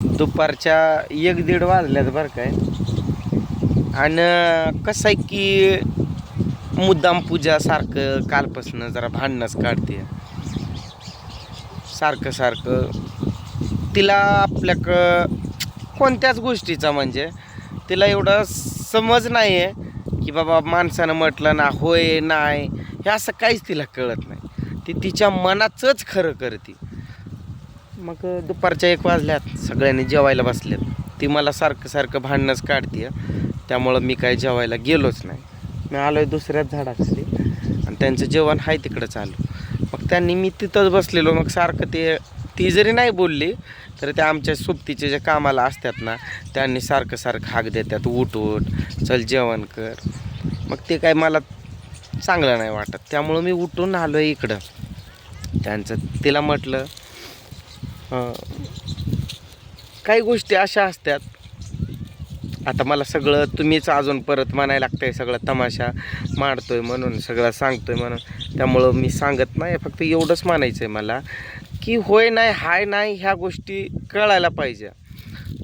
दुपारच्या एक दीड वाजल्यात बरं काय. आणि कसं आहे की मुद्दाम पूजा सारखं कालपासनं जरा भांडणंच काढते. सारखं सारखं. तिला आपल्याक कोणत्याच गोष्टीचा म्हणजे तिला एवढं समज नाही आहे की बाबा माणसानं म्हटलं ना होय नाही हे असं काहीच तिला कळत नाही. ती तिच्या मनाचंच खरं करते. मग दुपारच्या एक वाजल्यात सगळ्यांनी जेवायला बसल्यात ती मला सारखं सारखं भांडणंच काढते त्यामुळं मी काय जेवायला गेलोच नाही. मी आलो आहे दुसऱ्याच झाडाखाली आणि त्यांचं जेवण आहे तिकडं चालू. मग त्यांनी मी तिथंच बसलेलो. मग सारखं ते ती जरी नाही बोलली तर त्या आमच्या सोबतीचे जे कामाला असतात ना त्यांनी सारखं सारखं हाक देतात. उठ उठ चल जेवण कर. मग ते काय मला चांगलं नाही वाटत. त्यामुळं मी उठून आलो आहे इकडं. त्यांचं तिला म्हटलं काही गोष्टी अशा असतात. आता मला सगळं तुम्हीच अजून परत म्हणायला आहे सगळं तमाशा मांडतोय म्हणून सगळं सांगतोय म्हणून. त्यामुळं मी सांगत नाही फक्त एवढंच म्हणायचं आहे मला की होय नाही हाय नाही ह्या गोष्टी कळायला पाहिजे.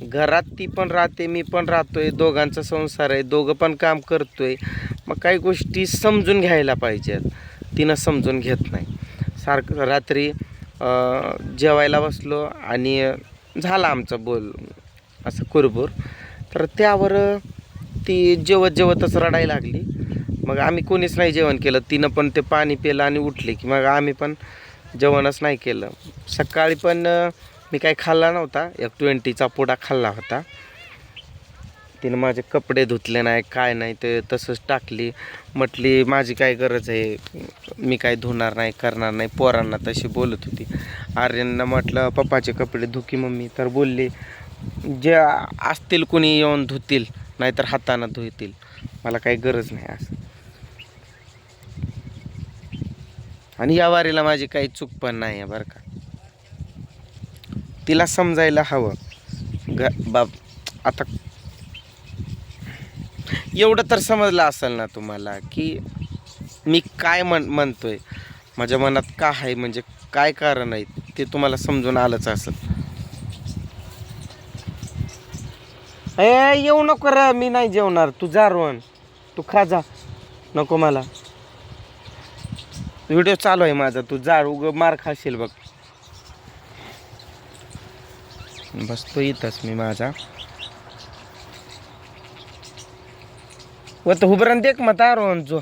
घरात ती पण राहते मी पण राहतोय दोघांचा संसार आहे दोघं पण काम करतोय. मग काही गोष्टी समजून घ्यायला पाहिजेत. तिनं समजून घेत नाही. सारखं रात्री जेवायला बसलो आणि झाला आमचा बोल असं कुरबूर. तर त्यावर ती जेवत जेवतच रडायला लागली. मग आम्ही कोणीच नाही जेवण केलं. तिनं पण ते पाणी पिलं आणि उठली की मग आम्ही पण जेवणच नाही केलं. सकाळी पण मी काही खाल्ला नव्हता. एक ट्वेंटीचा पुडा खाल्ला होता. तिनं माझे कपडे धुतले नाही काय नाही ते तसंच टाकली. म्हटली माझी काय गरज आहे? मी काय धुणार नाही करणार नाही. पोरांना तशी बोलत होती. आर्यनला म्हटलं पप्पाचे कपडे धुकी मम्मी. तर बोलली जे असतील कोणी येऊन धुतील नाहीतर हातानं धुतील. मला काही गरज नाही असं. आणि या वारीला माझी काही चूक पण नाही आहे बरं का. तिला समजायला हवं. ग बाब आता एवढं तर समजलं असेल ना तुम्हाला की मी काय म्हण म्हणतोय? माझ्या मनात का आहे? म्हणजे काय कारण आहे? ते तुम्हाला समजून आलंच असेल. ए येऊ नको र मी नाही जेवणार. तू जा रोहन. तू खा जा. नको मला. व्हिडिओ चालू आहे माझा. तू जा उग मार खाशील बघ. बसतो इथंच मी माझा. व तर उभरण देख मग रोहन जो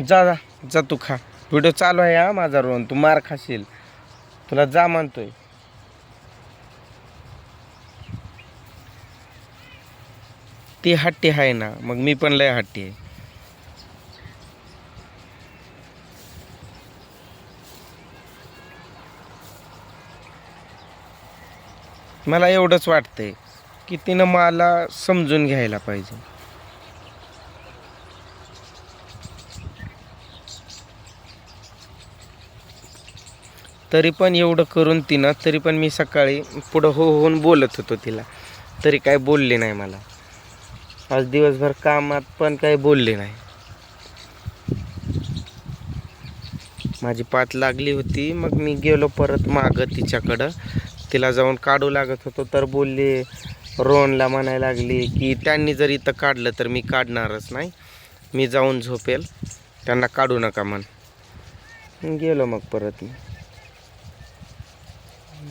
जा जा जा तू खा. व्हिडिओ चालू आहे हा माझा रोहन. तू मार खाशील. तुला जा म्हणतोय. ती हट्टी आहे ना मग मी पण लय हट्टी आहे. मला एवढंच वाटतंय की तिनं मला समजून घ्यायला पाहिजे. तरी पण एवढं करून तिनं तरी पण मी सकाळी पुढं हो होऊन बोलत होतो तिला. तरी काय बोलले नाही मला. आज दिवसभर कामात पण काही बोलले नाही. माझी पात लागली होती मग मी गेलो परत मागं तिच्याकडं. तिला जाऊन काढू लागत होतो तर बोलली रोहनला म्हणायला लागली की त्यांनी जर इथं काढलं तर मी काढणारच नाही. मी जाऊन झोपेल. त्यांना काढू नका म्हण. गेलो मग परत मी.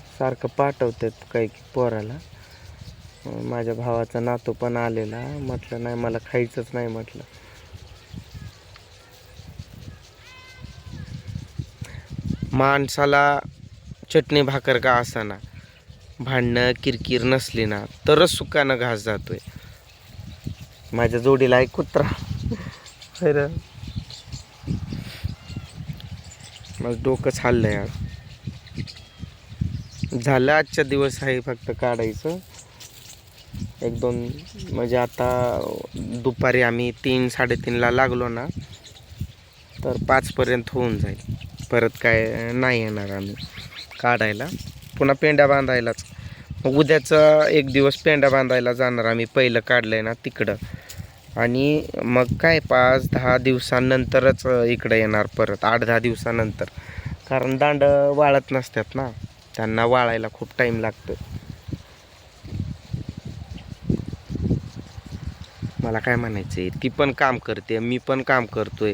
सारखं पाठवतात काही पोराला. माझ्या भावाचा नातू पण आलेला. म्हटलं नाही मला खायचंच नाही म्हटलं. माणसाला चटणी भाकर का असाना. भांडणं किरकिर नसली ना तरच सुकानं घास जातोय. माझ्या जोडीला एक कुत्रा खरं माझं डोकंच हल्लंय यार झालं आजच्या दिवस आहे फक्त काढायचं. एक दोन म्हणजे आता दुपारी आम्ही तीन साडेतीनला लागलो ना तर पाचपर्यंत होऊन जाईल. परत काय नाही येणार आम्ही काढायला. पुन्हा पेंड्या बांधायलाच. मग उद्याचं एक दिवस पेंड्या बांधायला जाणार आम्ही. पहिलं काढलं आहे ना तिकडं. आणि मग काय पाच दहा दिवसानंतरच इकडं येणार परत. आठ दहा दिवसानंतर. कारण दांड वाळत नसतात ना. त्यांना वाळायला खूप टाईम लागतो. मला काय म्हणायचं आहे ती पण काम करते. मी पण काम करतोय.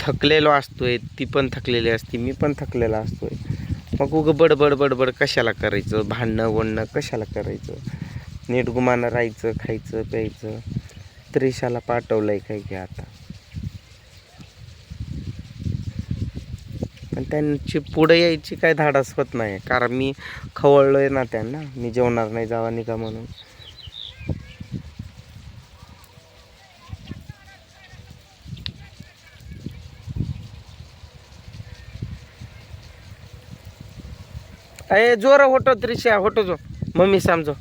थकलेलो असतोय. ती पण थकलेली असते. मी पण थकलेला असतोय. मग उगं बडबड बडबड कशाला करायचं? भांडणं वणणं कशाला करायचं? नीट गुमानं राहायचं खायचं प्यायचं? त्रिशाला पाठवलं आहे काय की आता? पण त्यांची पुढे यायची काय धाडस होत नाही. कारण मी खवळलो आहे ना त्यांना. मी जेवणार नाही जावा निघा म्हणून. अरे जोर होतो त्रिशा होतो जो. मम्मी समजो.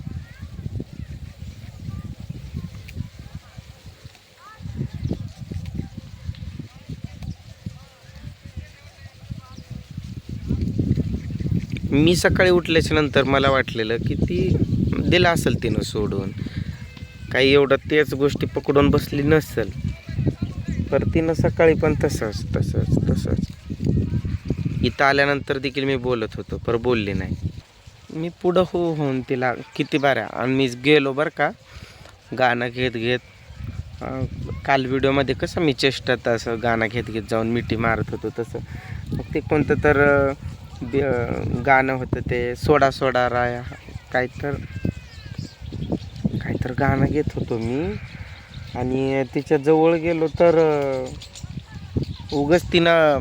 मी सकाळी उठल्याच्या नंतर मला वाटलेलं की ती दिला असेल तिनं सोडून. काही एवढं तेच गोष्टी पकडून बसली नसेल. पर तिनं सकाळी पण तसंच तसंच तसंच. इथं आल्यानंतर देखील मी बोलत होतो पर बोलली नाही. मी पुढं हो होऊन तिला किती बाऱ्या आणि मी गेलो बरं का. गाणं घेत घेत काल व्हिडिओमध्ये कसं मी चेष्टात असं गाणं घेत घेत जाऊन मिठी मारत होतो तसं. मग ते कोणतं तर गाणं होतं ते सोडा सोडा राया काय तर काय तर गाणं घेत होतो मी. आणि तिच्या जवळ गेलो तर उगच तिनं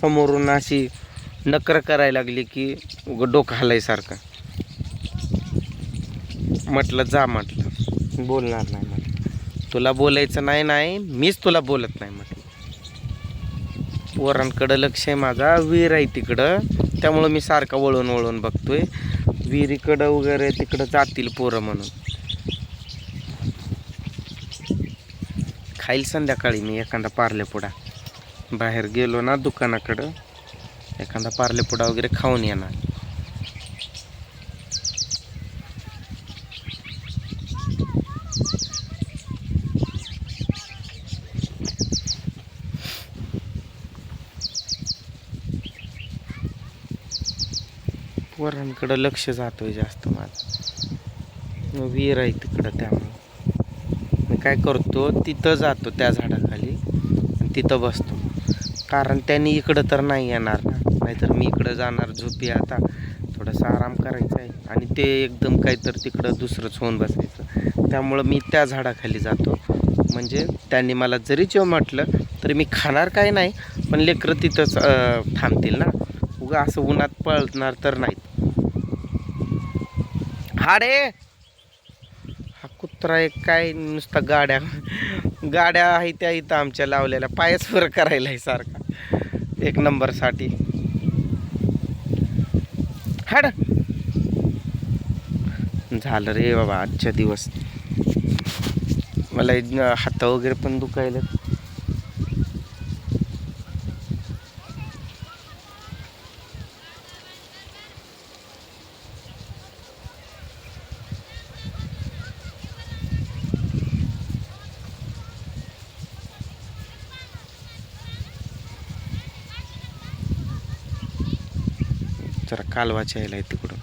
समोरून अशी नकर करायला लागली की उगं डोकं हलायसारखं. म्हटलं जा म्हटलं. बोलणार नाही म्हटलं. तुला बोलायचं नाही नाही. मीच तुला बोलत नाही म्हटलं. पोरांकडं लक्ष आहे माझा. विहीर आहे तिकडं. त्यामुळं मी सारखा वळून वळून बघतोय. विहिरीकडं वगैरे तिकडं जातील पोरं म्हणून. खाईल संध्याकाळी मी एखादा पार्ले पुडा बाहेर गेलो ना दुकानाकडं एखादा पार्लेपुडा वगैरे खाऊन येणार. पोरांकडं लक्ष जातोय जास्त माझं. विहीर आहे तिकडं त्यामुळं. मी काय करतो तिथं जातो त्या झाडाखाली आणि तिथं बसतो. कारण त्यांनी इकडं तर नाही येणार. ना नाहीतर मी इकडं जाणार झोपी आता. थोडासा आराम करायचा आहे. आणि ते एकदम काहीतर तिकडं दुसरंच होऊन बसायचं. त्यामुळं मी त्या झाडाखाली जातो. म्हणजे त्यांनी मला जरी जेव म्हटलं तरी मी खाणार काय नाही पण लेकरं तिथंच थांबतील ना. उगा असं उन्हात पळणार तर नाहीत. हाडे! हा कुत्रा एक काय नुसता गाड्या गाड्या आहे त्या इथं आमच्या लावलेल्या. पायच वर करायला आहे सारखा. एक नंबरसाठी हाड. झालं रे बाबा आजच्या दिवस. मला एक हात वगैरे पण दुखायला जरा कालवाच्या यायला आहे तिकडून